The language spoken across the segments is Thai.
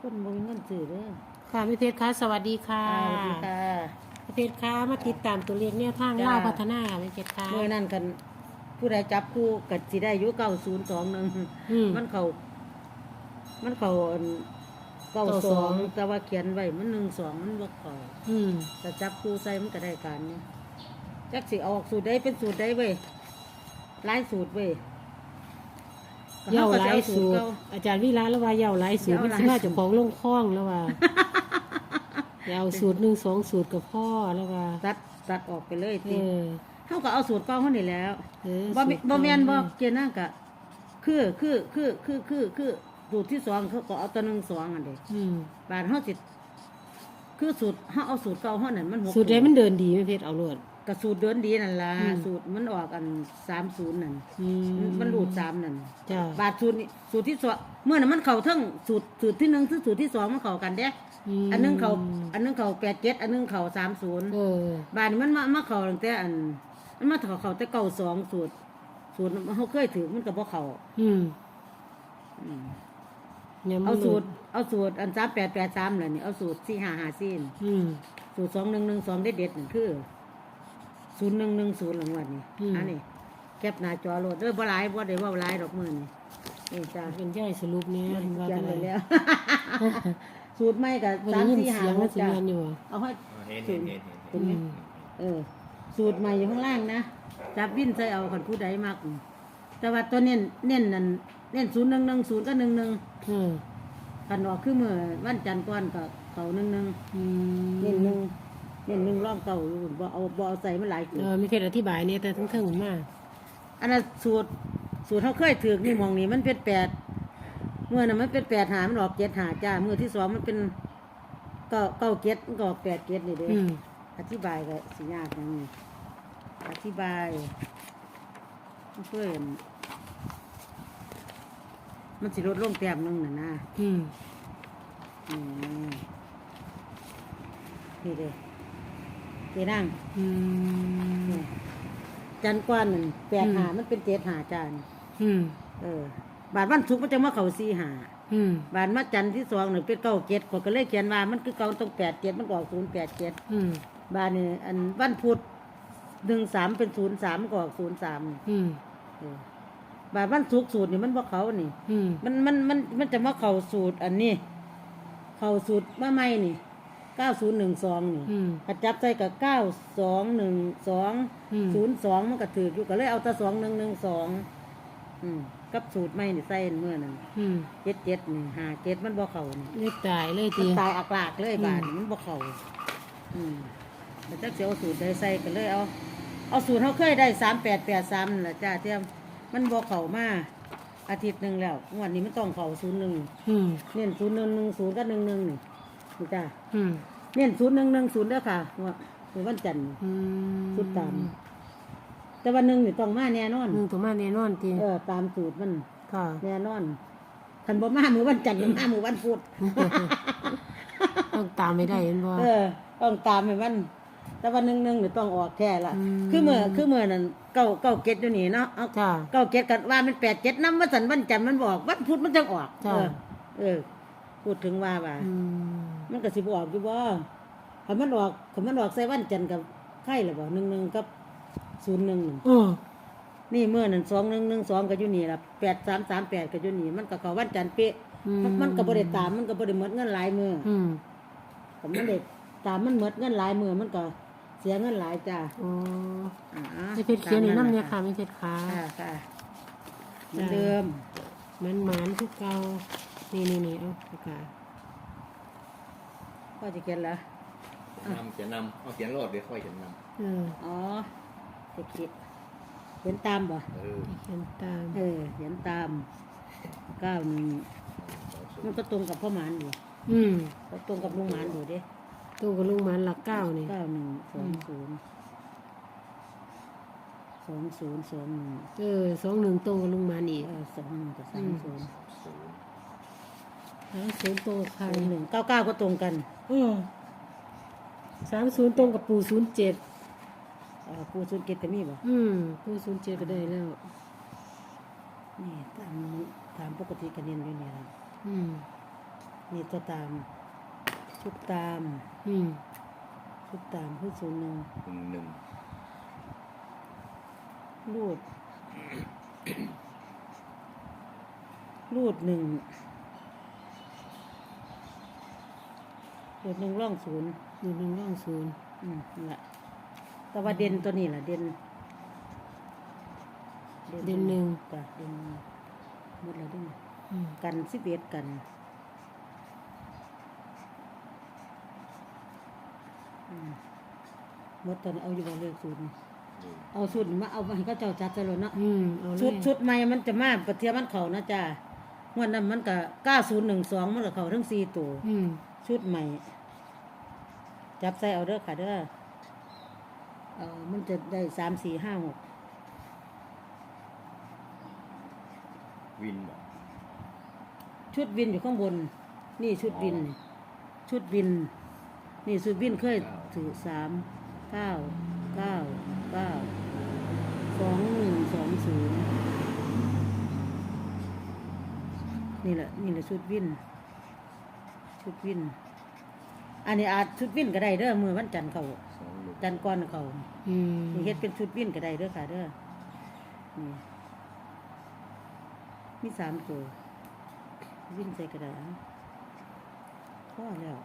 คนบ่มีเงินซื้อเด้อค่ะพี่เพชรคะสวัสดีค่ะอ่าสวัสดีค่ะพี่เพชรคะมาติดตามตัวเลขแนวทางจ้าเล่าวพัฒนาค่ะพี่เพชรคะเมื่อนั้นกันผู้ใดจับคู่ก็สิได้อยู่9021อืม มันเข้ามันเข้าอันเก้าสอง92 แต่ว่าเขียนไว้มัน12มันบ่เข้าอืมแต่จับคู่ใส่มันก็ได้การเนี่ยจักสิออกสูตรใดเป็นสูตรใดเว้ยหลายสูตรเว้ย เหย่าหลายก็สูตรเก่าอาจารย์วิระแล้วว่าเหย่าหลายสูตรเหมัย้านหลายสิมาจากของลงคล้องแล้วว่าอย่าเอาสูตรหนึ่งสองสูตรกับพ่อแล้วว่าตัดตัดออกไปเลยเอติอเขาก็เอาสูตรเก่าเขานี่แหล้วเออบ่แม่สูตรบ่แม่นบ่ก่าเจนั่งกะคือคือคือคือคือคือสูตรที่สองเขาก็เอาตัวหนึ่งสองอันเด้อืมบาดเฮาสิคือสูตรเฮาเอาสูตรเก่าเฮานั่นมันหกสูตรใดมันเดินดีพี่เพชรเอาโลวด ก็สูตรเดินดีนั่นล่ะอืม สูตรมันออกอัน30นั่นอืมมันรูดสามนั่นจ้าบาดสูตรนี่สูตรที่สองเมื่อนั้นมันเข้าทั้งสูตรสูตรที่หนึ่งถึงสูตรที่สองมันเข้ากันเด้มอันหนึงเข้าอันหนึงเข้า87อันหนึงเข้า30เออบาดนี้มันมามาเข้าตั้งแต่อันมันมาเข้าเข้าแต่เก่าสองสูตรสูตรเฮาเคยถือมันก็บ่เข้าอืมอืมเนี่ยมันเอาสูตรหลุดเอาสูตรอันสามแปดแปดสามเลยนี่เอาสูตรสี่ห้าห้าสี่อืมสูตรสองหนึ่งหนึ่งสองเด็ดเด็ดๆนี่คือ ศูนย์หนึ่งหนึ่งศูนย์หลังวันนี้อืม อันนี้แคปหน้าจอโหลดเด้อบ่หลายบ่ได้เว่าหลายดอกมือนี่นี่จ้าเป็นย่อยสรุปเนี่ยมันว่าเขียนอะไรไปแล้ว สูตรไม่กับวันสามนี้ยินสี่ห้าเสียงหมันกสิจ้าเงินอยู่อะเอาให้ เห็นเห็นเห็นเห็นเห็นไหมอืมเออ สูตรใหม่อยู่ข้างล่างนะ จับวินใส่เอาคันผู้ใดมาก แต่ว่าตัวเน้นเน้นนั่นเน้นศูนย์หนึ่งหนึ่งศูนย์ก็หนึ่งหนึ่งเออกันออกคือเมื่อวันจันทร์ก่อนก็เขาหนึ่งหนึ่งอืมเน้นหนึ่ง เน้นหนึ่งร่องเก่าอยู่บ่เอาบ่เอาใส่มันหลายสูตเอรอมีเพชรอธิบายเนี่ยแต่ทั้งเทิงๆมากอันนั้นสูตรสูตรเขาเคยถือนี่หมองนี่มันเป็นแปดเมื่อน่ะมันเป็นแปดหามันออกเจ็ดหาจ้าเมื่อที่สองมันเป็นเก้าเก้าเจ็ดมันก็ออกแปดเจ็ดนี่เด้อืมอธิบายก็สิยากจังนี่อธิบายเพื่อนมันสิลดลงแต้มหนึงน่ะนะ อืม อืมนี่เด้ เจนั่งอืมนี่จันทร์กว้านหนึ่งแปดอืมหามันเป็นเจ็ดหาจานอืมเออ บาทวันศุกร์มันจะมาเข้าสี่หาอืมบาทมาจันทร์ที่สองหนึ่งเป็นเก้าเจ็ดข้อยก็เลยเขียนว่ามันคือเก้าต้องแปดเจ็ดมันก็ออกศูนย์แปดเจ็ดอืมบาทนี่อันวันพุธหนึ่งสามเป็นศูนย์สามก็ออกศูนย์สามอืมบาทวันศุกร์สูตรนี่มันบ่เขานี่ อืมมันมันมันมันจะมาเข้าสูตรอันนี้ เข้าสูตรมาใหม่นี่เก้าศูนย์หนึ่งสองนี่อืมกระจับใจกับเก้าสองหนึ่งสองอืม ศูนย์สองมันก็ถืออยู่ก็เลยเอาแตะสองหนึ่งหนึ่งสองอืมกับสูตรใหม่นี่ใส่เมื่อนั้นอืมเจ็ดเจ็ดนี่ห้าเจ็ดมันบ่เข้านี่ เลือดตายเลยมัตีนตายอักลากเลยอืม บาดนี่มันบ่เข้าอืมแต่จักสิเอาสูตรใดใส่ก็เลยเอาเอาสูตรเขาเคยได้สามแปดแปดสามนั่นแหละจ้าเทียมมันบ่เข้ามาอาทิตย์หนึ่งแล้วงวันนี้มันต้องเข้าศูนย์หนึ่งอืมเน้นศูนย์หนึ่งหนึ่งศูนย์กับหนึ่งหนึ่งนี่นี่ จ้าอืมเน้นศูนย์หนึ่งหนึ่งศูนย์เด้อค่ะว่าเป็นวันจันทร์นี่อืมสุดตาม แต่วันหนึ่งนี่ต้องมาแน่นอน หนึ่งตัวมาแน่นอนตีเออตามสูตรมันค่ะ แน่นอนคันบ่มามือวันจันทร์ก็มามือวันพุธ ต้องตามไม่ได้เห็นบ่ เออต้องตามให้มัน แต่วันหนึ่งหนึ่งนี่ต้องออกแค่ละอืม คือเมื่อคือเมื่อนั้นเก้าเก้าเกตอยู่นี่เนาะเอาจ้า เก้าเกตกันว่ามันแปดเจ็ดน้ำวันสันวันจันทร์มันบอกวันพุธมันจังออก จ้ะ เออ เออ พูดถึงว่าว่า อืม มันก็สิบออกอยู่บ่คันมันออกคันมันออกใส่วันจันทร์กับไข่หรือบ่หนึ่งหนึ่งกับศูนย์หนึ่งเออนี่เมื่อนั้นสองหนึ่งหนึ่งสองก็อยู่นี่ละแปดสามสามแปดก็อยู่นี่มันก็เขาวันจันทร์เป๊ะอืมมันมันก็บริตามมันก็บริหมดเงินหลายมืออืมแต่มันเด็กตามมันหมดเงินหลายมือมันก็เสียเงินหลายจ้าอ๋ออ่าไม่เพชรเขียนนี่น้ำเนี่ยค่ะไม่เพชรค่ะค่ะค่ะเหมือนเดิมมันหมานทุกเก่านี่นี่นี่เอาปากกา พ่อจะเขียนแล้วนำเขียนนำเอาเขียนโลดเดี๋ยวค่อยเขียนนเอออ๋อจะคิดเขียนตามบ่ำเออเขียนตามเออเขียนตามเก้าหนึ่งมันก็ตรงกับพ่อหมานอยู่อืมก็ตรงกับลุงหมานอยู่เด้ตัวกับลุงหมานหลักเก้านี่ เก้าหนึ่งสองศูนย์สองศูนย์สองหนึ่งเออสองหนึ่งตรงกับลุงหมานอีก เออสองหนึ่งกับสามศูนย์ศูนย์แล้ว ศูนย์ตรงกับใครศูนย์หนึ่งเก้าเก้าก็ตรงกันเออสามศูนย์ตรงกับปู่ศูนย์เจ็ดเอ่อปูศูนย์เกตก็มีบ่อืมปู่ศูนย์เจ็ดก็ได้แล้ว นี่ตามตามปกติกันเรียนอยู่เนี่ยละอืม นี่ตัวตาม ชุดตาม อืม ชุดตามคือศูนย์หนึ่งหนึ่งหนึ่งรูด รูดหนึ่ง รูดหนึ่งร่องศูนย์อยู่หนึ่งร่องศูนย์อืมนั่นละแต่ว่าเด่นตัวนี้แหละเด่นเดือนหนึ่ง จ้ะเด่นหมดแล้วเด้วย อืมกันสิบเอ็ดกันอืมหมดตอนนี้เอาอยู่บนเลขศูนย์นี่เอาศูนย์มาเอามาให้เขาเจ้าจัดใส่รถเนาะอืมเอาเลยชุดชุดใหม่มันจะมาประเทียมมันเขานะจ้ะงวดนั้นมันก็เก้าศูนย์หนึ่งสองมันก็เขาทั้งสี่ตัวอืม ชุดใหม่ จับใส่เอาเด้อค่ะเด้อเอามันจะได้สามสี่ห้าหกวินบอกชุดวินอยู่ข้างบน นี่ชุดวินนี่ชุดวิน นี่ชุดวินเคยถือสามเก้าเก้าเก้าสองหนึ่งสองศูนย์นี่แหละ นี่แหละชุดวิน ชุดวิน อันนี้อาจชุดวินก็ได้เด้อมือวันจันทร์เขาสองหนึ่งจันทร์ก่อนเขาอืมนี่เฮ็ดเป็นชุดวินก็ได้เด้อค่ะเด้อนี่มีสามตัววินใส่ก็ได้อะพอแล้ว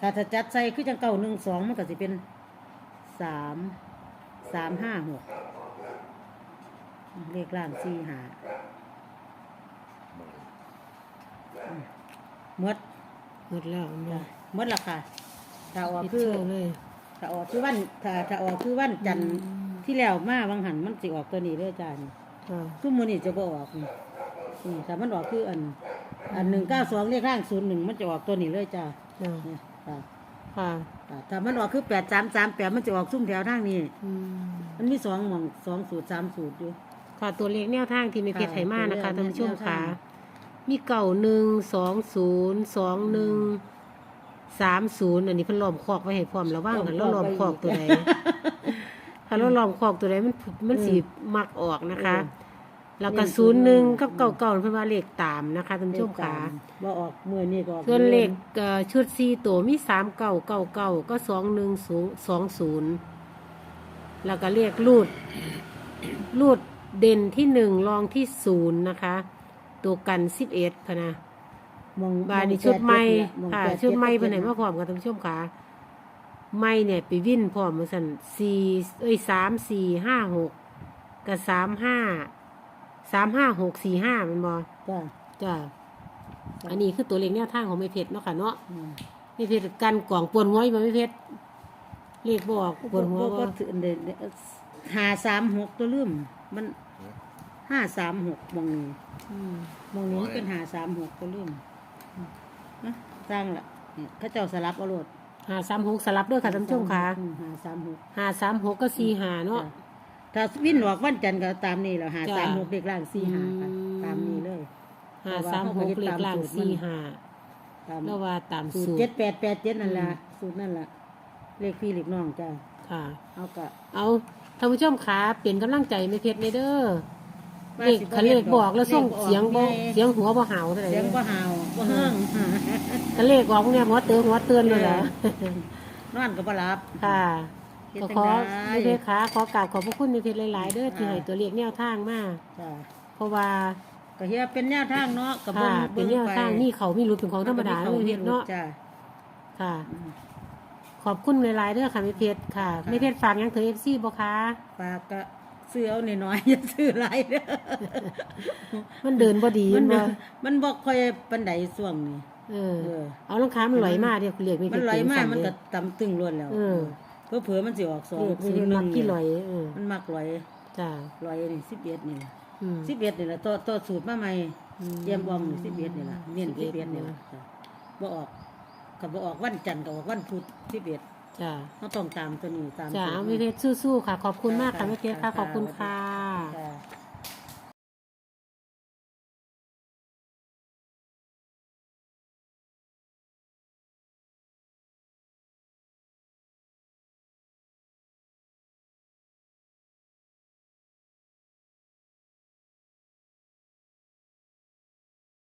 ถ้าถ้าจัดใส่คือจังเก่าหนึ่งสองมันก็สิเป็นสามสามห้าหกเลขล่างสี่หาบอลหมด หมดแล้วจ้ะเนาะหมดละค่ะถ้าออกปิดคือโชว์เลย ถ้าออกคือวันถ้าถ้าออกคือวันจันทร์อืมที่แล้วมาวังหันมันสิออกตัวนี้เลยจ้านี่ค่ะซุ่มมือนี่จะบ่ออกนี่นี่ถ้ามันออกคืออัน อันหนึ่งเก้าสองเรียกร่างศูนย์หนึ่งมันจะออกตัวนี้เลยจ้าจ้ะนี่ค่ะค่ะอ่าถ้ามันออกคือแปดสามสามแปดมันจะออกซุ่มแถวทางนี้อืมมันมีสองหม่องสองสูตรสามสูตรอยู่ค่ะตัวเลขแนวทางที่มีเพชรค่ะไหมานะคะตัวเลขท่านผู้ชมแนวทาค่ะง มีเก่าหนึ่งสองศูนย์สองหนึ่งสามศูนย์อันนี้เพิ่นล้อมคอกไว้ให้พร้อมระว่างกันแล้วล้อมคอกตัวใดถ้าเราล้อมคอกตัวใดมันมันสีมักออกนะคะ แล้วก็เน้นศูนย์หนึ่งศูกับนย์เก่าเก่าเพิ่นว่าเลขตามนะคะท่านผู้ชมค่ะบ่ออกมือนี่ก็ออกส่วนเลขเอ่อชุดสี่ตัวมีสามเก่าเก่าเก่าก็สองหนึ่งศูนย์สองศูนย์แล้วก็เลขรูดรูดเด่นที่หนึ่งรองที่ศูนย์นะคะ ตัวกันสิบเอ็ดพะนะมองบานนี้มองชุดใหม่แปดค่ะเจ็ดชุดใหม่แปเป็นไหนจ็มาพร้อมกับท่านผู้ชมค่ะไม่เนี่ยไปวิ่นพร้อมมาสั่นสี่เอ้ยสามสี่ห้าหกกับสามห้าสามห้าหกสี่ห้ามันบอจ้าจ้ะอันนี้คือตัวเลขแนวทางของไม่เพชรเนาะค่ะเนาะอืมไม่เพชรกันกล่องปวดหัวอยู่บ่ไม่เพชรเลขบอกปวดหัวบ่บ่ก็ถือเดเดหาสามหกตัวลืมมันห้าสามหกมองนี้ อืมมองนี้มันเป็นหาสามหกตัวลืมนะสร้างละเนี่ยเขาเจ้าสลับเอาโลดหาสามหกสลับด้วยค่ะท่านผู้ชมค่ะอืมหาสามหกหาสามหกก็สี่หาเนาะ ถ้าวิ่นออกวันจันทร์ก็ตามนี้แหล้วหาจ้ะ สามหกเด็กล่างสี่หาค่ะอืมตามนี้เลย หาสามหกเลขล่างสี่หาตามแล้วว่าตามสูตรสูตเจ็ดรแปดแปดเจ็ดนั่นละสูตรนั่นละเลขพี่เลขน้องจ้าค่ะ เอากะ เอาท่านผู้ชมขาเปลี่ยนกำลังใจไม่เพชรในเด้อ เลขคันเลขบอกแล้วส่งเสียงบ่เสียงหัวบ่หาวเท่าไหร่เสียงก็หาวก็เฮิงคันเลขออกเนี่ยหัวเตือนหัวเตือนเลยล่ะนอนก็บ่รับค่ะเฮ็ดก็จังขอใดไม่เพชรขาขอกราบขอบพระคุณในเพชรหลาย ๆ เด้อที่ให้ตัวเลขแนวทางมาจ้าเพราะว่าก็เฮียเป็นแนวทางเนาะกับค่ะงเป็นแนวทางบิ่นี่เขามีรุดเป็นของธรรมดาไปเลยเพชรเนาะจ้าค่ะอืมขอบคุณหลายๆเด้อค่ะไม่เพชรค่ะไม่เพชรฝากหยังเธอเอฟซีบ่คะฝากก็ ซื้อเอาหน่อยๆอย่าซื้อหลายเด้อมันเดินบ่ดีมันบ่ มันบ่ค่อยปานใดช่วงนี้เออ เออ เอาลังค้ามันไหลมาเดี๋ยวเรียกไม่เพมัชนรไหลเป็นมาสั่นมันเลก็ยตำตึงล้วนแล้วเออเพื่อเผื่อๆมันสิออกสองเรียกศูนย์หมันึ่กงกี่ไหลนี่เออมันมักไหลจ้าไหลนี่สิบเอ็ดนี่แหละอืมสิบเอ็ดนี่แหละตัวตัวสูตรมาใหม่อืมเยี่ยมบอมนี่สิบเอ็ดนี่แหละเน้น11สิบเอ็ดนี่แหละจ้ะบ่ออกกับบ่ออกวันจันทร์กับออกวันพุธสิบเอ็ด จ้าเขาต้องตามตัวนี้ตามจ้าสูตรเอาไม่เพชรสู้ๆค่ะ ขอบคุณมากค่ะไม่เพชรค่ะขอบคุณค่ะ จ้ะ